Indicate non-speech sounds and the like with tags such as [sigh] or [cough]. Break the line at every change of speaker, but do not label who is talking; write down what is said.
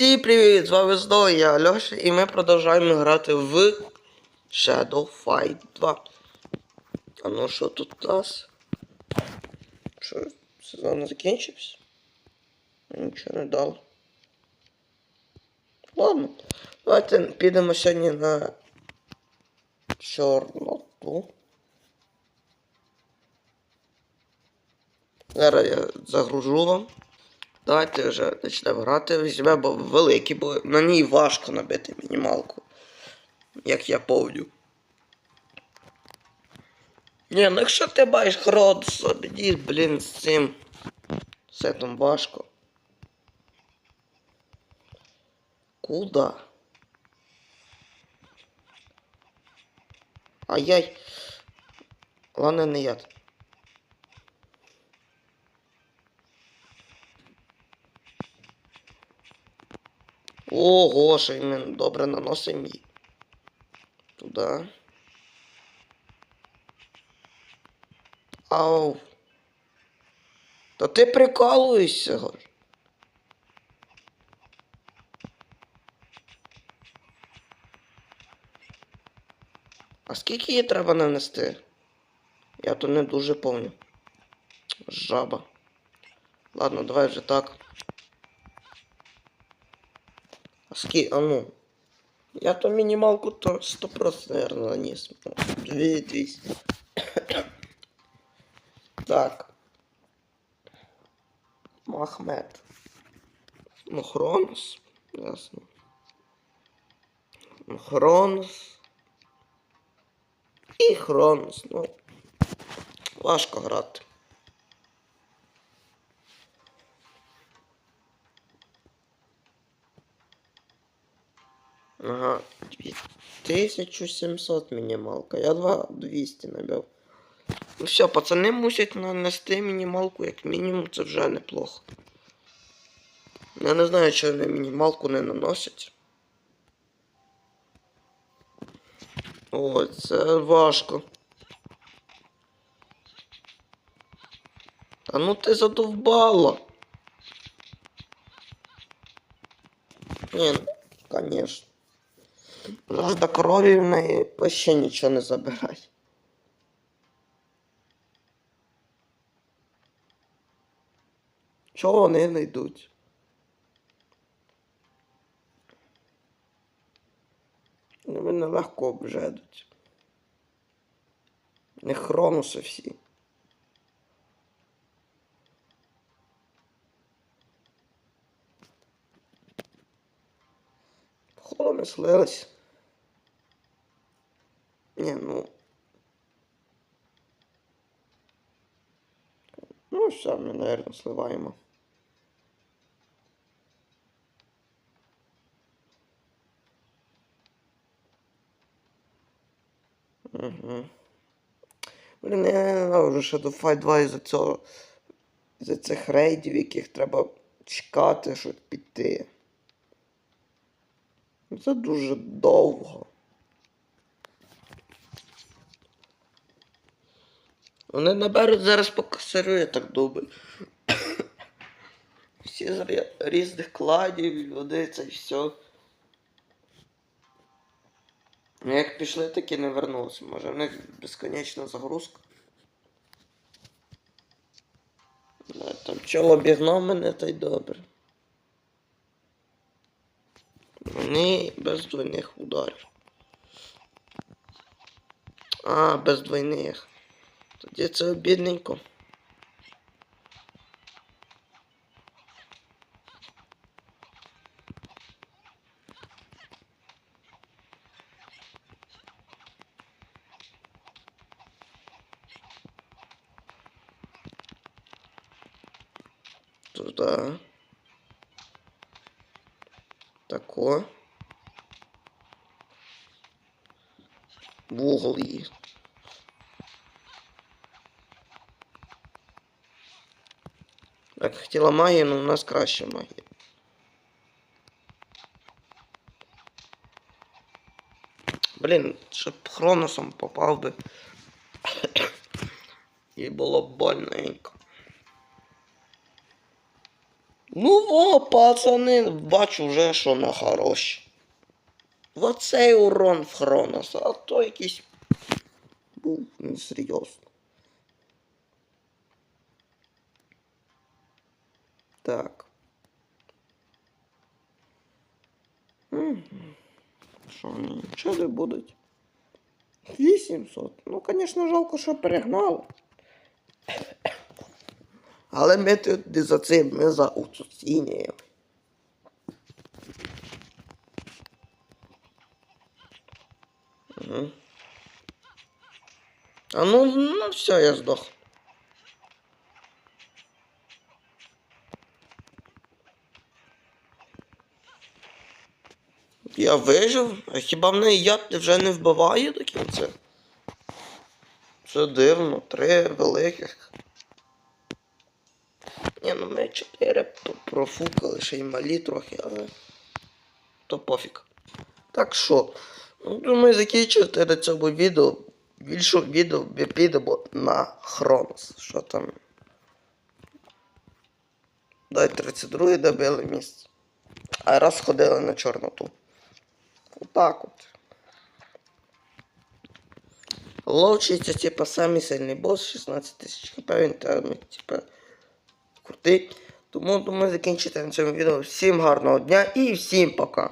Всім привіт! З вами знову я Альоша і ми продовжуємо грати в Shadow Fight 2. А ну що тут у нас? Що, сезон закінчився? Нічого не дало. Ладно, давайте підемо сьогодні на Чорноту. Зараз я загружу вам. Давайте вже почнемо грати. Візьмемо великий, бо на ній важко набити мінімалку. Як я повню. Ні, ну якщо ти маєш Хродс, обійдіть, блін, з цим. Все там важко. Куда? Ай-яй. Ладно, не я. Ого, він добре наносить мій. Туди. Ау. Та ти прикалуєшся. А скільки її треба нанести? Я то не дуже помню. Жаба. Ладно, давай вже так. Ски, а ну. Я то мінімалку то 100% наверное, наніс. 2200. так. Махмед. Ну, Хронос. Ясно. Ну, Хронос. І Хронос. Ну. Важко грати. Ага, 1700 мінімалка. Я 2200 набив. Ну все, пацани мусять нанести мінімалку, як мінімум, це вже неплохо. Я не знаю, чого вони мінімалку не наносять. Ой, це важко. Та ну ти задовбала. Ні, ну, конечно. Жажда крові в неї вообще нічого не забирай. Чого вони не йдуть? Мене легко обжедуть. Не хронуси всі. Не слились. Ні, ну. Ну, все, ми, наверное, сливаємо. Угу. Блін, я ненавиджу Shadow Fight 2 із-за цього. Із-за цих рейдів, яких треба чекати, щоб піти. Це дуже довго. Вони наберуть зараз покасирую, я так думаю. [coughs] Всі з різних кладів, люди, це і все. Ну як пішли, так і не вернулися. Може в них безконечна загрузка. Там чоло обігнав мене, та й добре. Вони без двойних ударів. А, без двойних. Тоді це обідненько. Туда. Тако. В угол її. Так, хотіла магія, але у нас краще магія. Блін, щоб хроносом попав би. [coughs] І було б больненько. Ну о, пацани, бачу вже, що на хороші. Оцей урон в Хроноса, а то якийсь був несерйозно. Так. Що вони нічого будуть? 800. Ну, звісно, жалко, що перегнали. Але ми не за цим, ми за уцінюємо. А ну, ну все, я здох. Я вижив, а хіба в неї яд вже не вбиває до кінця? Це дивно, три великих. Ну ми чотири п- профукали, ще й малі трохи, але то пофіг. Так що, ну, думаю, закінчувати на цьому відео. Більше відео ми підемо на Хронос. Що там? Дай 32 добили місце. А раз ходили на Чорноту. Отак от. Ловчиться, типа, самий сильний бос, 16 тисяч хп, він там, типа, крутий. Тому думаю закінчити на цьому відео. Всім гарного дня і всім пока.